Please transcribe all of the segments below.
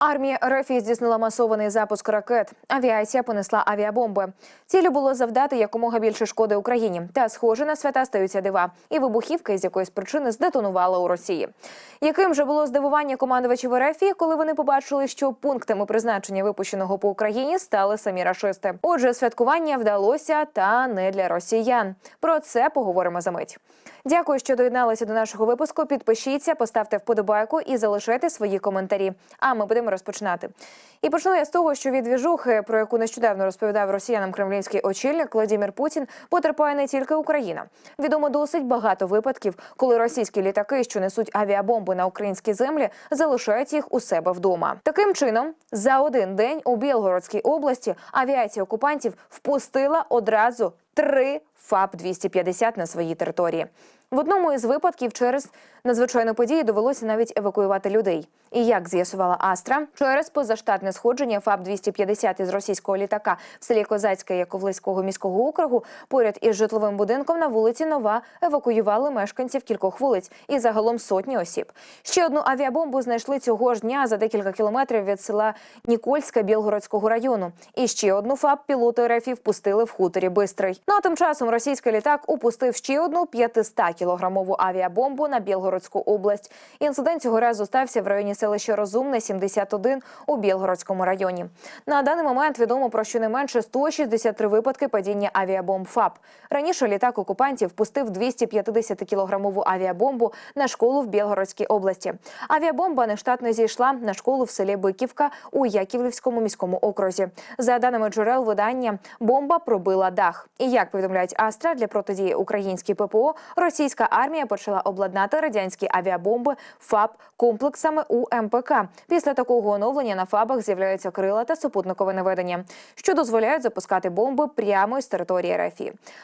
Армія РФ здійснила масований запуск ракет. Авіація понесла авіабомби. Цілю було завдати якомога більше шкоди Україні. Та схоже на свята стаються дива. І вибухівка з якоїсь причини здетонувала у Росії. Яким же було здивування командувачів РФ, коли вони побачили, що пунктами призначення випущеного по Україні стали самі рашисти. Отже, святкування вдалося та не для росіян. Про це поговоримо за мить. Дякую, що доєдналися до нашого випуску. Підпишіться, поставте вподобайку і залишайте свої коментарі. А ми будемо розпочинати. І почну я з того, що від двіжухи, про яку нещодавно розповідав росіянам кремлівський очільник Владимир Путін, потерпає не тільки Україна. Відомо досить багато випадків, коли російські літаки, що несуть авіабомби на українські землі, залишають їх у себе вдома. Таким чином, за один день у Білгородській області авіація окупантів впустила одразу три ФАП 250 на своїй території. В одному із випадків через надзвичайну подію довелося навіть евакуювати людей. І як з'ясувала Астра, через позаштатне сходження ФАП 250 із російського літака в селі Козацьке Яковлицького міського округу поряд із житловим будинком на вулиці Нова евакуювали мешканців кількох вулиць і загалом сотні осіб. Ще одну авіабомбу знайшли цього ж дня за декілька кілометрів від села Нікольська Білгородського району. І ще одну ФАП пілоти РФ впустили в хуторі Бистрий. Ну а тим часом російський літак упустив ще одну 500 кілограмову авіабомбу на Білгородську область. Інцидент цього разу стався в районі селища Розумне 71 у Білгородському районі. На даний момент відомо про щонайменше 163 випадки падіння авіабомб ФАП. Раніше літак окупантів впустив 250 кілограмову авіабомбу на школу в Білгородській області. Авіабомба нештатно зійшла на школу в селі Биківка у Яківлівському міському окрузі. За даними джерел видання, бомба пробила дах. І як повідомляють Астра для протидії українській ППО, російська армія почала обладнати радянські авіабомби ФАП комплексами у МПК. Після такого оновлення на ФАБах з'являються крила та супутникове наведення, що дозволяють запускати бомби прямо із території РФ.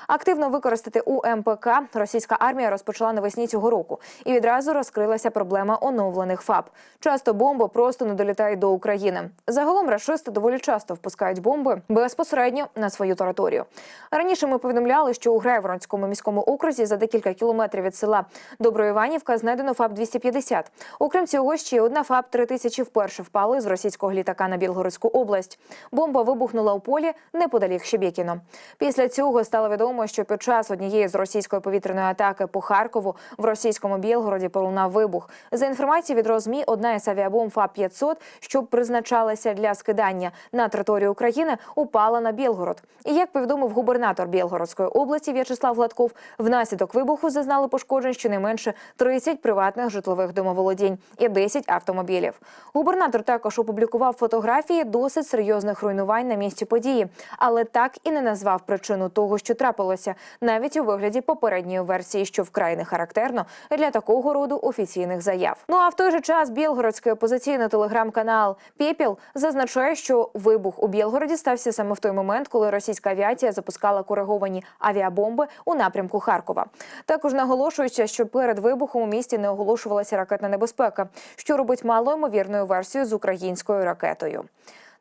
Активно використати у МПК російська армія розпочала навесні цього року, і відразу розкрилася проблема оновлених ФАБ. Часто бомби просто не долітають до України. Загалом рашисти доволі часто впускають бомби безпосередньо на свою територію. Раніше ми повідомляли, що у Грайворонському міському окрузі за декілька кілометрів від села Доброіванівка знайдено ФАБ 250 Окрім цього, ще одна ФАБ 3000 вперше впала з російського літака на Білгородську область. Бомба вибухнула у полі неподалік Щебєкіно. Після цього стало відомо, що під час однієї з російської повітряної атаки по Харкову в російському Білгороді пролунав вибух. За інформацією від Розмі, одна із авіабомб ФАБ 500 що призначалася для скидання на територію України, упала на Білгород. І як повідомив губернатор Білгородської області В'ячеслав Гладков, внаслідок вибуху зазнали пошкоджень щонайменше 30 приватних житлових домоволодінь і 10 автомобілів. Губернатор також опублікував фотографії досить серйозних руйнувань на місці події, але так і не назвав причину того, що трапилося, навіть у вигляді попередньої версії, що вкрай не характерно для такого роду офіційних заяв. Ну а в той же час білгородський опозиційний телеграм-канал Пепіл зазначає, що вибух у Білгороді стався саме в той момент, коли російська авіація запускала кориговані авіабомби у напрямку Харкова. Також наголошується, що перед вибухом у місті не оголошувалася ракетна небезпека, що робить малоймовірною версію з українською ракетою.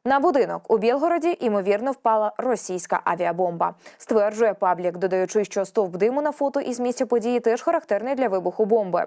На будинок у Білгороді ймовірно впала російська авіабомба. Стверджує паблік, додаючи, що стовп диму на фото із місця події теж характерний для вибуху бомби.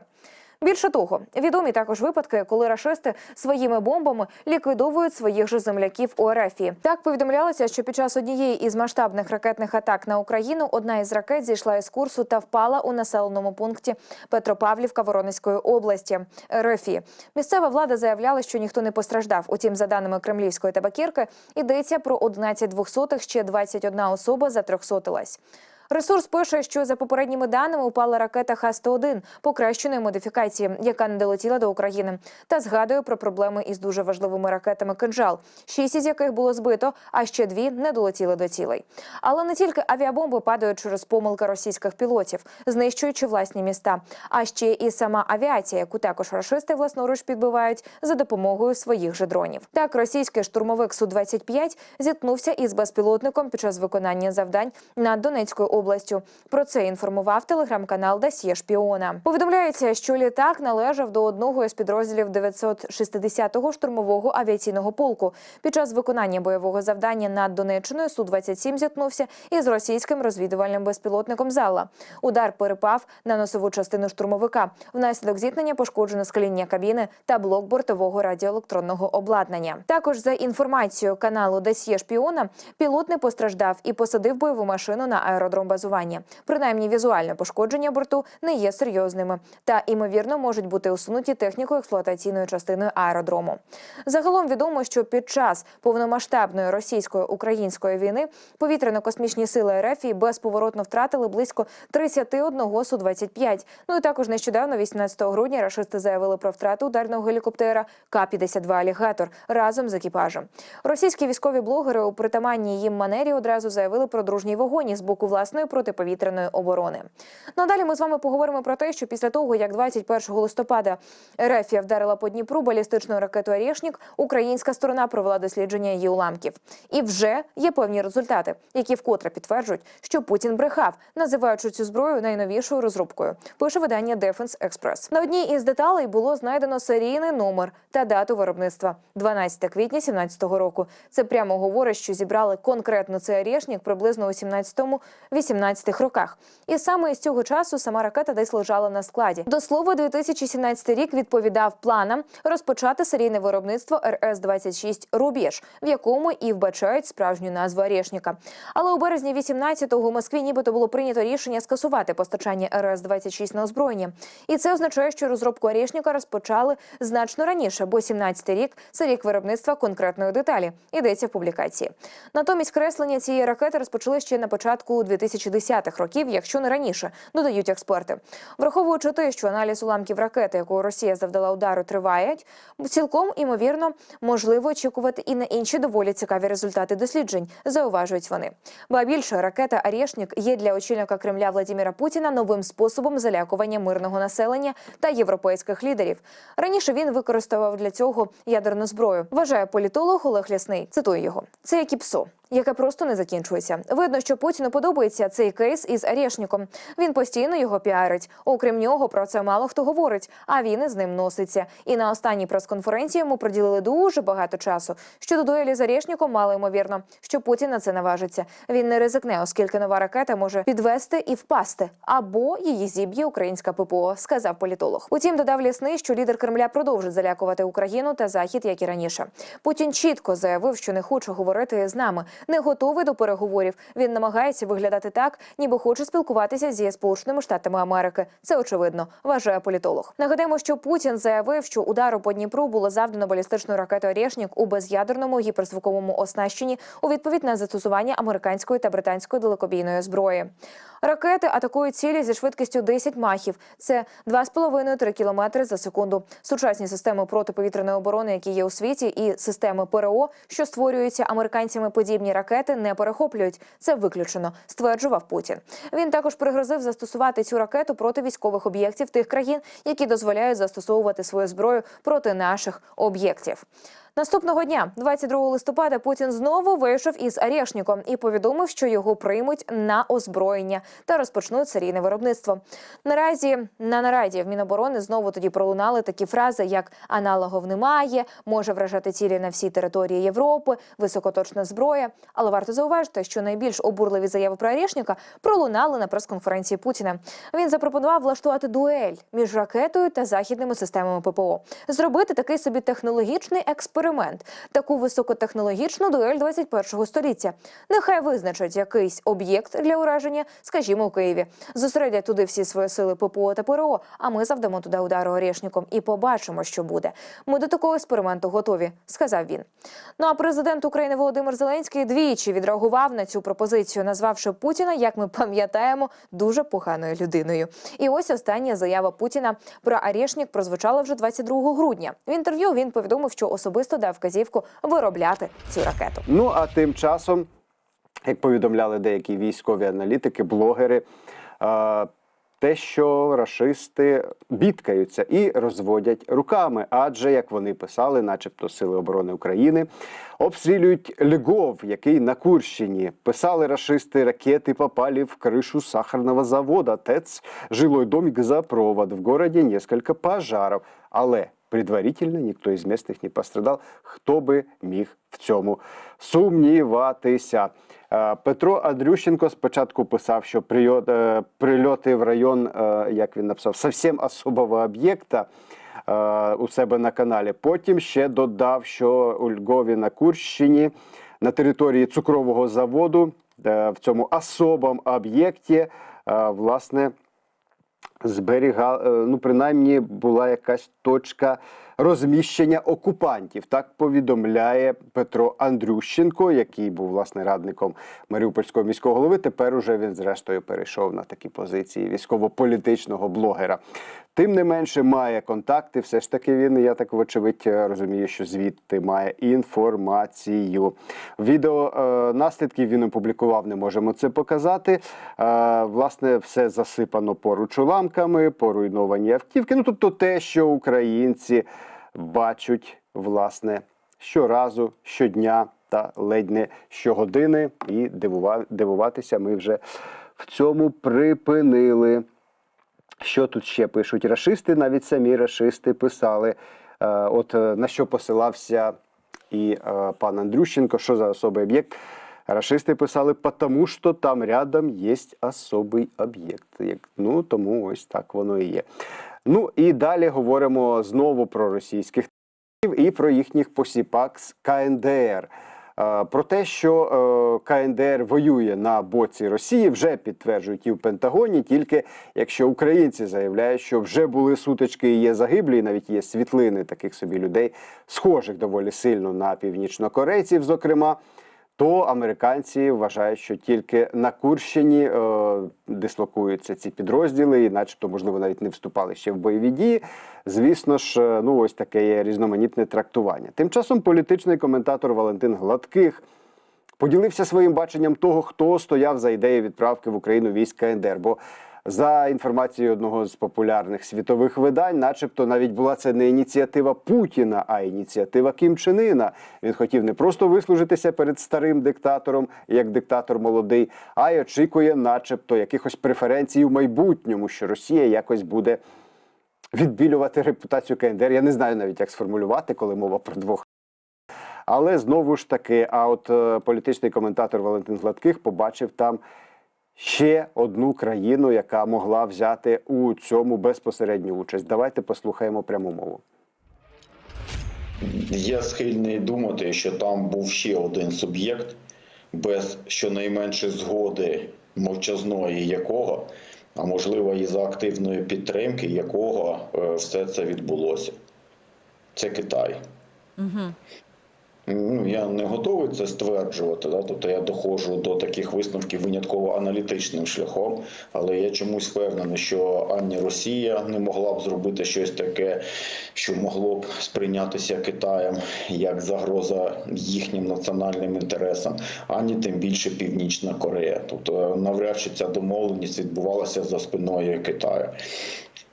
Більше того, відомі також випадки, коли рашисти своїми бомбами ліквідовують своїх же земляків у РФ. Так повідомлялося, що під час однієї із масштабних ракетних атак на Україну одна із ракет зійшла із курсу та впала у населеному пункті Петропавлівка Воронезької області РФ. Місцева влада заявляла, що ніхто не постраждав. Утім, за даними кремлівської табакірки, йдеться про 11 двохсотих, ще 21 особа затрьохсотилась. Ресурс пише, що за попередніми даними упала ракета Х-101 покращеної модифікації, яка не долетіла до України, та згадує про проблеми із дуже важливими ракетами «Кинжал», шість із яких було збито, а ще дві не долетіли до цілей. Але не тільки авіабомби падають через помилки російських пілотів, знищуючи власні міста, а ще і сама авіація, яку також рашисти власноруч підбивають за допомогою своїх же дронів. Так, російський штурмовик Су-25 зіткнувся із безпілотником під час виконання завдань над Донецькою областю. Про це інформував телеграм-канал Досьє Шпіона. Повідомляється, що літак належав до одного із підрозділів 960-го штурмового авіаційного полку. Під час виконання бойового завдання над Донеччиною су 27 зіткнувся із російським розвідувальним безпілотником Зала. Удар перепав на носову частину штурмовика. Внаслідок зіткнення пошкоджено скління кабіни та блок бортового радіоелектронного обладнання. Також за інформацією каналу Досьє Шпіона, пілот не постраждав і посадив бойову машину на аеродром базування. Принаймні, візуальне пошкодження борту не є серйозними та імовірно можуть бути усунуті техніко-експлуатаційною частиною аеродрому. Загалом відомо, що під час повномасштабної російсько-української війни повітряно-космічні сили РФ безповоротно втратили близько 31 Су-25. Ну і також нещодавно, 18 грудня, рашисти заявили про втрату ударного гелікоптера К-52 «Алігатор» разом з екіпажем. Російські військові блогери у притаманній їм манері одразу заявили про дружній вогонь з боку власної протиповітряної оборони. Надалі ми з вами поговоримо про те, що після того, як 21 листопада РФ вдарила по Дніпру балістичною ракетою «Орєшнік», українська сторона провела дослідження її уламків. І вже є певні результати, які вкотре підтверджують, що Путін брехав, називаючи цю зброю найновішою розробкою. Пише видання Defense Express. На одній із деталей було знайдено серійний номер та дату виробництва 12 квітня 17-го року. Це прямо говорить, що зібрали конкретно цей «Орєшнік» приблизно у 17-18 роках. І саме з цього часу сама ракета десь лежала на складі. До слова, 2017 рік відповідав планам розпочати серійне виробництво РС-26 «Рубіж», в якому і вбачають справжню назву «Орєшніка». Але у березні 18-го у Москві нібито було прийнято рішення скасувати постачання РС-26 на озброєння. І це означає, що розробку «Орєшніка» розпочали значно раніше, бо 17-й рік це рік виробництва конкретної деталі. Йдеться в публікації. Натомість креслення цієї ракети розпочали ще на початку 2010-х років, якщо не раніше, додають експерти. Враховуючи те, що аналіз уламків ракети, якою Росія завдала удару, триває, цілком імовірно можливо очікувати і на інші доволі цікаві результати досліджень, зауважують вони. Ба більше ракета «Арєшнік» є для очільника Кремля Владіміра Путіна новим способом залякування мирного населення та європейських лідерів. Раніше він використовував для цього ядерну зброю. Вважає політолог Олег Лясний. Цитую його: це як і псо. Яке просто не закінчується. Видно, що Путіну подобається цей кейс із Арєшніком. Він постійно його піарить. Окрім нього, про це мало хто говорить, а він із ним носиться. І на останній прес-конференції йому приділили дуже багато часу. Щодо дуелі з Арєшніком, мало ймовірно, що Путін на це наважиться. Він не ризикне, оскільки нова ракета може підвести і впасти, або її зіб'є українська ППО, сказав політолог. Утім, додав лісний, що лідер Кремля продовжить залякувати Україну та Захід, як і раніше. Путін чітко заявив, що не хоче говорити з нами не готовий до переговорів. Він намагається виглядати так, ніби хоче спілкуватися зі сполученими штатами Америки. Це очевидно, вважає політолог. Нагадаємо, що Путін заявив, що удару по Дніпру було завдано балістичною ракетою «Орєшнік» у без'ядерному гіперзвуковому оснащенні у відповідь на застосування американської та британської далекобійної зброї. Ракети атакують цілі зі швидкістю 10 махів. Це 2,5-3 кілометри за секунду. Сучасні системи протиповітряної оборони, які є у світі, і системи ПРО, що створюються американцями, подібні ракети не перехоплюють. Це виключено, стверджував Путін. Він також пригрозив застосувати цю ракету проти військових об'єктів тих країн, які дозволяють застосовувати свою зброю проти наших об'єктів. Наступного дня, 22 листопада, Путін знову вийшов із Арєшніком і повідомив, що його приймуть на озброєння та розпочнуть серійне виробництво. Наразі на нараді в Міноборони знову тоді пролунали такі фрази, як аналогов немає, може вражати цілі на всій території Європи, високоточна зброя. Але варто зауважити, що найбільш обурливі заяви про Арєшніка пролунали на прес-конференції Путіна. Він запропонував влаштувати дуель між ракетою та західними системами ППО, зробити такий собі технологічний експеримент, таку високотехнологічну дуель 21-го століття. Нехай визначать якийсь об'єкт для ураження, скажімо, у Києві. Зосередять туди всі свої сили ППО та ПРО, а ми завдамо туди удару Орєшніком і побачимо, що буде. Ми до такого експерименту готові, сказав він. Ну а президент України Володимир Зеленський двічі відреагував на цю пропозицію, назвавши Путіна, як ми пам'ятаємо, дуже поганою людиною. І ось остання заява Путіна про Арєшнік прозвучала вже 22 грудня. В інтерв'ю він повідомив, що особисто дав вказівку виробляти цю ракету. Ну а тим часом, як повідомляли деякі військові аналітики, блогери, е, те, що рашисти бідкаються і розводять руками. Адже, як вони писали, начебто Сили оборони України обстрілюють Львов, який на Курщині. Писали рашисти, ракети попали в крышу сахарного завода. ТЭЦ, жилой домик за провод. В городе несколько пожаров. Але предварительно ніхто із місцевих не пострадав. Хто би міг в цьому сумніватися? Е, Петро Андрющенко спочатку писав, що е, прильоти в район, е, як він написав, зовсім особого об'єкта у себе на каналі. Потім ще додав, що у Львові на Курщині на території цукрового заводу в цьому особому об'єкті, власне, зберігав, е, ну принаймні була якась точка розміщення окупантів. Так повідомляє Петро Андрющенко, який був власне радником Маріупольського міського голови. Тепер уже він зрештою перейшов на такі позиції військово-політичного блогера. Тим не менше має контакти. Все ж таки він, я так вочевидь розумію, що звідти має інформацію. Відео е, наслідків він опублікував, не можемо це показати. Е, власне, все засипано поруч уламками, поруйновані автівки. Ну тобто те, що українці бачать, власне, щоразу, щодня та ледь не щогодини. І дивува- дивуватися ми вже в цьому припинили. Що тут ще пишуть? Рашисти, навіть самі рашисти писали, е, от е, на що посилався і е, пан Андрющенко, що за особий об'єкт. Рашисти писали, тому що там рядом є особий об'єкт. Ну, тому ось так воно і є. Ну і далі говоримо знову про російських і про їхніх посіпак з КНДР. Е, Про те, що е, КНДР воює на боці Росії, вже підтверджують і в Пентагоні. Тільки якщо українці заявляють, що вже були сутички і є загиблі, і навіть є світлини таких собі людей, схожих доволі сильно на північнокорейців, зокрема. То американці вважають, що тільки на Курщині е, дислокуються ці підрозділи, і, начебто, можливо, навіть не вступали ще в бойові дії. Звісно ж, е, ну ось таке є різноманітне трактування. Тим часом політичний коментатор Валентин Гладких поділився своїм баченням того, хто стояв за ідеєю відправки в Україну військ КНДР. Бо за інформацією одного з популярних світових видань, начебто навіть була це не ініціатива Путіна, а ініціатива Кім Чен Іна. Він хотів не просто вислужитися перед старим диктатором, як диктатор молодий, а й очікує, начебто, якихось преференцій в майбутньому, що Росія якось буде відбілювати репутацію КНДР. Я не знаю навіть, як сформулювати, коли мова про двох. Але знову ж таки, а от е, політичний коментатор Валентин Гладких побачив там ще одну країну, яка могла взяти у цьому безпосередню участь. Давайте послухаємо пряму мову. Я схильний думати, що там був ще один суб'єкт, без щонайменше згоди мовчазної якого, а можливо і за активної підтримки якого е, все це відбулося. Це Китай. Ну, я не готовий це стверджувати, да? тобто я доходжу до таких висновків винятково аналітичним шляхом, але я чомусь впевнений, що ані Росія не могла б зробити щось таке, що могло б сприйнятися Китаєм як загроза їхнім національним інтересам, ані тим більше Північна Корея. Тобто навряд чи ця домовленість відбувалася за спиною Китаю.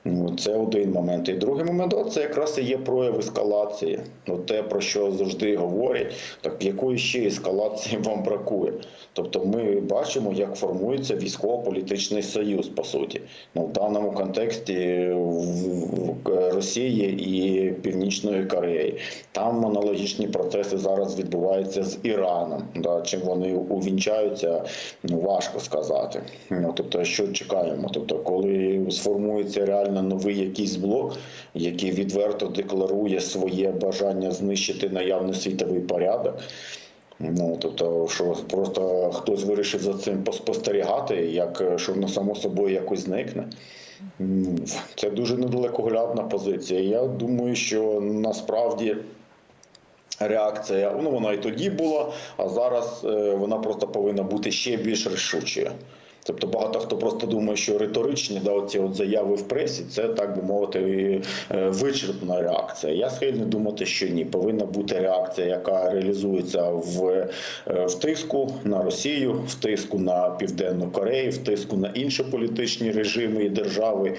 Ну, Це один момент. І другий момент це якраз і є прояв ескалації. Ну, те, про що завжди говорять, так якої ще ескалації вам бракує. Тобто ми бачимо, як формується військово-політичний союз, по суті. Ну, в даному контексті Росії і Північної Кореї. Там аналогічні процеси зараз відбуваються з Іраном. Да, чим вони увінчаються, ну, важко сказати. Ну, тобто, що чекаємо? Тобто, коли сформується реально новий якийсь блок, який відверто декларує своє бажання знищити наявний світовий порядок. Ну тобто, що просто хтось вирішив за цим поспостерігати, як що воно само собою якось зникне. Це дуже недалекоглядна позиція. Я думаю, що насправді. Реакція, ну вона і тоді була, а зараз е, вона просто повинна бути ще більш рішучою. Тобто багато хто просто думає, що риторичні да, оці от заяви в пресі це так би мовити е, вичерпна реакція. Я схильний думати, що ні, повинна бути реакція, яка реалізується е, в тиску на Росію, в тиску на Південну Корею, в тиску на інші політичні режими і держави.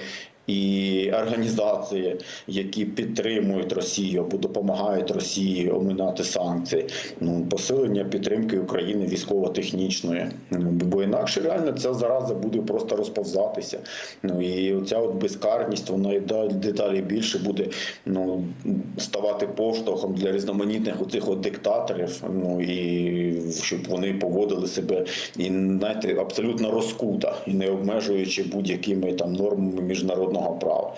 І організації, які підтримують Росію або допомагають Росії оминати санкції, ну посилення підтримки України військово-технічної. Ну, бо інакше реально ця зараза буде просто розповзатися. Ну і оця от безкарність, вона і далі деталі більше буде ну ставати поштовхом для різноманітних оцих от диктаторів. Ну і щоб вони поводили себе і знаєте, абсолютно розкута і не обмежуючи будь-якими там нормами міжнародного права.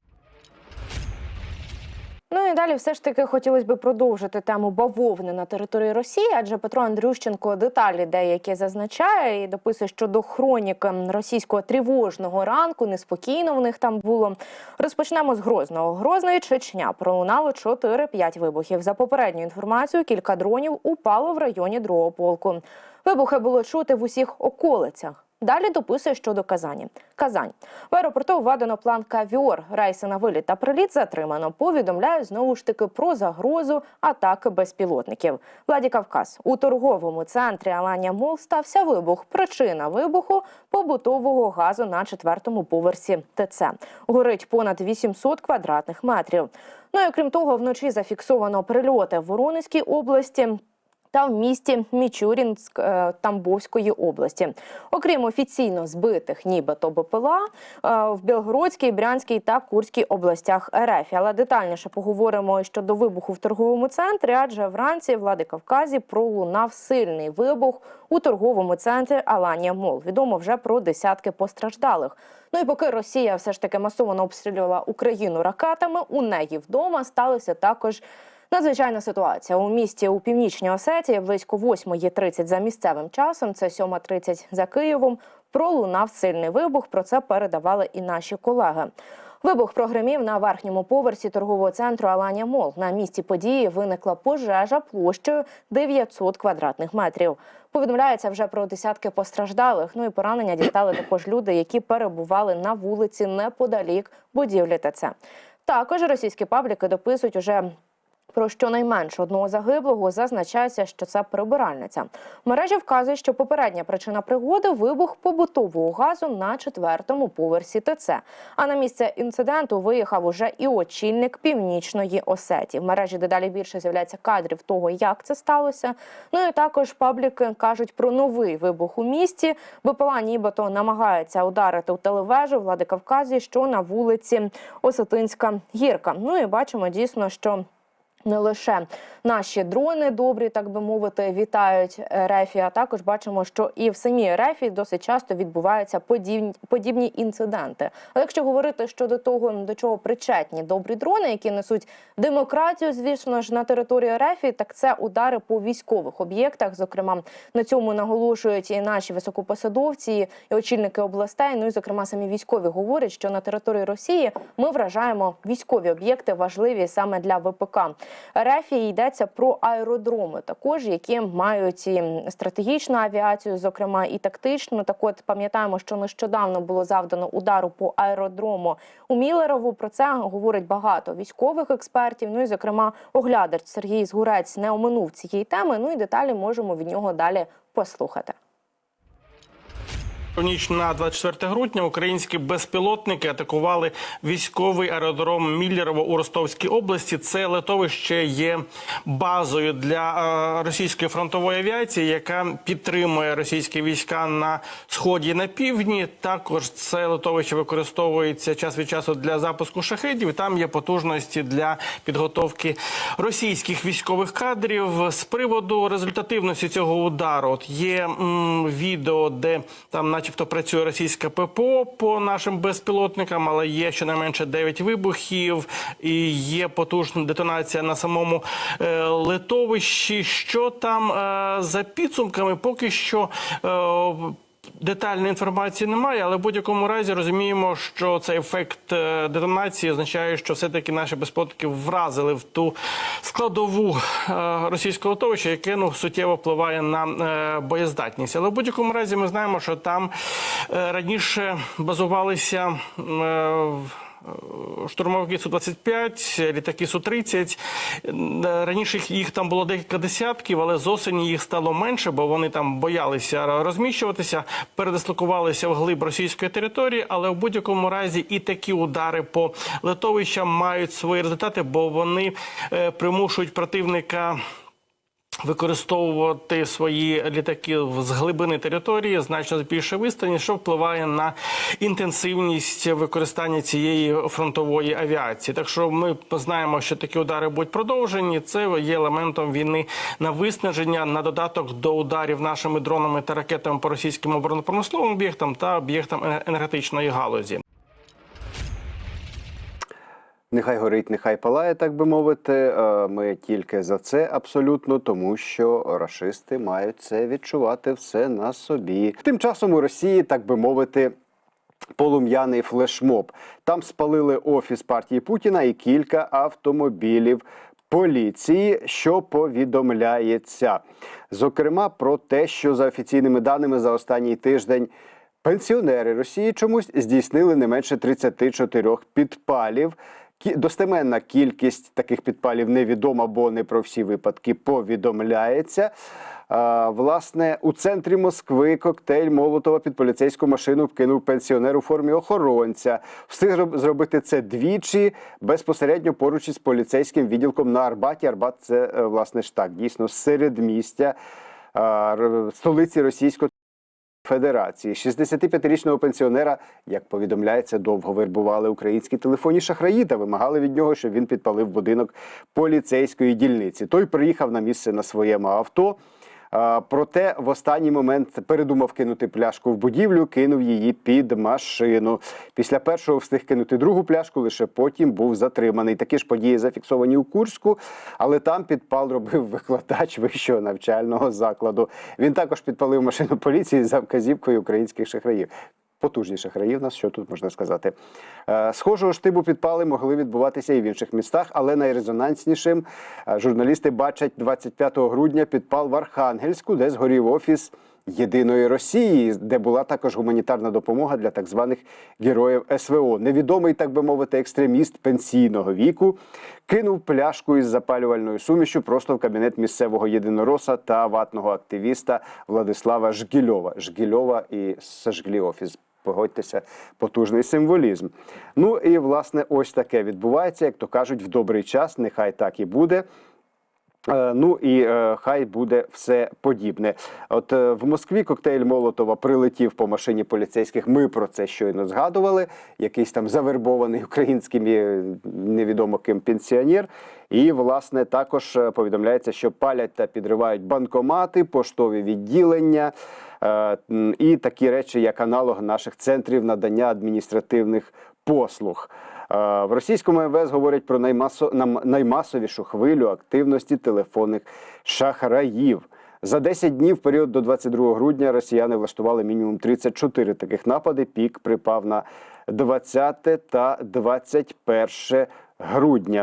Ну і далі все ж таки хотілося б продовжити тему бавовни на території Росії, адже Петро Андрющенко деталі деякі зазначає і дописує щодо хроніки російського тривожного ранку. Неспокійно в них там було. Розпочнемо з Грозного. Грозний Чечня пролунало 4-5 вибухів. За попередньою інформацією, кілька дронів упало в районі другого полку. Вибухи було чути в усіх околицях. Далі дописує щодо Казані. Казань. В аеропорту введено план кавіор. Рейси на виліт та приліт затримано. Повідомляють знову ж таки про загрозу атаки безпілотників. Владікавказ. У торговому центрі Аланія Мол стався вибух. Причина вибуху побутового газу на четвертому поверсі ТЦ. Горить понад 800 квадратних метрів. Ну і окрім того, вночі зафіксовано прильоти в Воронезькій області та в місті Мічурінськ е, Тамбовської області. Окрім офіційно збитих, нібито БПЛА е, в Білгородській, Брянській та Курській областях РФ. Але детальніше поговоримо щодо вибуху в торговому центрі, адже вранці в Владикавказі пролунав сильний вибух у торговому центрі Аланія Мол. Відомо вже про десятки постраждалих. Ну і поки Росія все ж таки масово обстрілювала Україну ракетами, у неї вдома сталося також. Надзвичайна ситуація у місті у північній Осетії близько 8.30 за місцевим часом. Це 7.30 за Києвом. Пролунав сильний вибух. Про це передавали і наші колеги. Вибух прогремів на верхньому поверсі торгового центру Аланія Мол. На місці події виникла пожежа площею 900 квадратних метрів. Повідомляється вже про десятки постраждалих. Ну і поранення дістали також люди, які перебували на вулиці неподалік будівлі ТЦ. Також російські пабліки дописують уже про щонайменше одного загиблого зазначається, що це прибиральниця. В мережі вказує, що попередня причина пригоди вибух побутового газу на четвертому поверсі ТЦ. А на місце інциденту виїхав уже і очільник північної Осетії. В мережі дедалі більше з'являється кадрів того, як це сталося. Ну і також пабліки кажуть про новий вибух у місті. БПЛА нібито намагається ударити у телевежу в Владикавказі, що на вулиці Осетинська гірка. Ну і бачимо дійсно, що. Не лише наші дрони добрі, так би мовити, вітають РЕФі, а також бачимо, що і в самій РЕФі досить часто відбуваються подібні, подібні інциденти. Але якщо говорити щодо того, до чого причетні добрі дрони, які несуть демократію, звісно ж, на території РЕФі, так це удари по військових об'єктах. Зокрема, на цьому наголошують і наші високопосадовці, і очільники областей. Ну і зокрема, самі військові говорять, що на території Росії ми вражаємо військові об'єкти важливі саме для ВПК. Рефі йдеться про аеродроми, також які мають і стратегічну авіацію, зокрема і тактичну. Так от пам'ятаємо, що нещодавно було завдано удару по аеродрому у Мілерову. Про це говорить багато військових експертів. Ну і зокрема, оглядач Сергій Згурець не оминув цієї теми. Ну і деталі можемо від нього далі послухати. У ніч на 24 грудня українські безпілотники атакували військовий аеродром Міллєрово у Ростовській області. Це литовище є базою для е, російської фронтової авіації, яка підтримує російські війська на сході і на півдні. Також це литовище використовується час від часу для запуску шахедів. Там є потужності для підготовки російських військових кадрів. З приводу результативності цього удару от є м, відео, де там, начебто, працює російська ППО по нашим безпілотникам, але є щонайменше 9 вибухів і є потужна детонація на самому е, литовищі. Що там е, за підсумками, поки що. Е, Детальної інформації немає, але в будь-якому разі розуміємо, що цей ефект е, детонації означає, що все-таки наші безпілотники вразили в ту складову е, російського литовища, яке ну суттєво впливає на е, боєздатність. Але в будь-якому разі ми знаємо, що там раніше базувалися. Штурмовики Су-25, літаки Су-30. Е, Раніше їх- їх там було декілька десятків, але з осені їх стало менше, бо вони там боялися розміщуватися, передислокувалися в глиб російської території. Але в будь-якому разі і такі удари по литовищам мають свої результати, бо вони е, примушують противника використовувати свої літаки з глибини території значно з більшої відстані, що впливає на інтенсивність використання цієї фронтової авіації. Так що ми знаємо, що такі удари будуть продовжені. Це є елементом війни на виснаження на додаток до ударів нашими дронами та ракетами по російським оборонно-промисловим об'єктам та об'єктам енергетичної галузі. Нехай горить, нехай палає, так би мовити. Е, Ми тільки за це абсолютно, тому що рашисти мають це відчувати все на собі. Тим часом у Росії, так би мовити. Полум'яний флешмоб. Там спалили офіс партії Путіна і кілька автомобілів поліції, що повідомляється. Зокрема, про те, що за офіційними даними за останній тиждень пенсіонери Росії чомусь здійснили не менше 34 підпалів. Достеменна кількість таких підпалів невідома, бо не про всі випадки повідомляється. Власне, у центрі Москви коктейль Молотова під поліцейську машину вкинув пенсіонер у формі охоронця. Встиг зробити це двічі безпосередньо поруч із поліцейським відділком на Арбаті. Арбат це е, власне ж так, дійсно середмістя а, р- столиці Російської. Федерації 65-річного пенсіонера, як повідомляється, довго вербували українські телефонні шахраї та вимагали від нього, щоб він підпалив будинок поліцейської дільниці. Той приїхав на місце на своєму авто. Проте в останній момент передумав кинути пляшку в будівлю, кинув її під машину. Після першого встиг кинути другу пляшку, лише потім був затриманий. Такі ж події зафіксовані у Курську, але там підпал робив викладач вищого навчального закладу. Він також підпалив машину поліції за вказівкою українських шахраїв. Потужні шахраї в нас, що тут можна сказати. Е, Схожого штибу підпали могли відбуватися і в інших містах, але найрезонанснішим е, журналісти бачать 25 грудня підпал в Архангельську, де згорів офіс Єдиної Росії, де була також гуманітарна допомога для так званих героїв СВО. Невідомий, так би мовити, екстреміст пенсійного віку кинув пляшку із запалювальною сумішю просто в кабінет місцевого єдинороса та ватного активіста Владислава Жгільова. Жгільова і сожглі офіс. Погодьтеся, потужний символізм. Ну і власне ось таке відбувається, як то кажуть, в добрий час. Нехай так і буде. Е, Ну і е, хай буде все подібне. От е, в Москві коктейль Молотова прилетів по машині поліцейських. Ми про це щойно згадували. Якийсь там завербований українським невідомо ким пенсіонер. І власне також повідомляється, що палять та підривають банкомати, поштові відділення і такі речі, як аналог наших центрів надання адміністративних послуг. Е, В російському МВС говорять про наймасовішу хвилю активності телефонних шахраїв. За 10 днів, в період до 22 грудня, росіяни влаштували мінімум 34 таких напади. Пік припав на 20 та 21 грудня.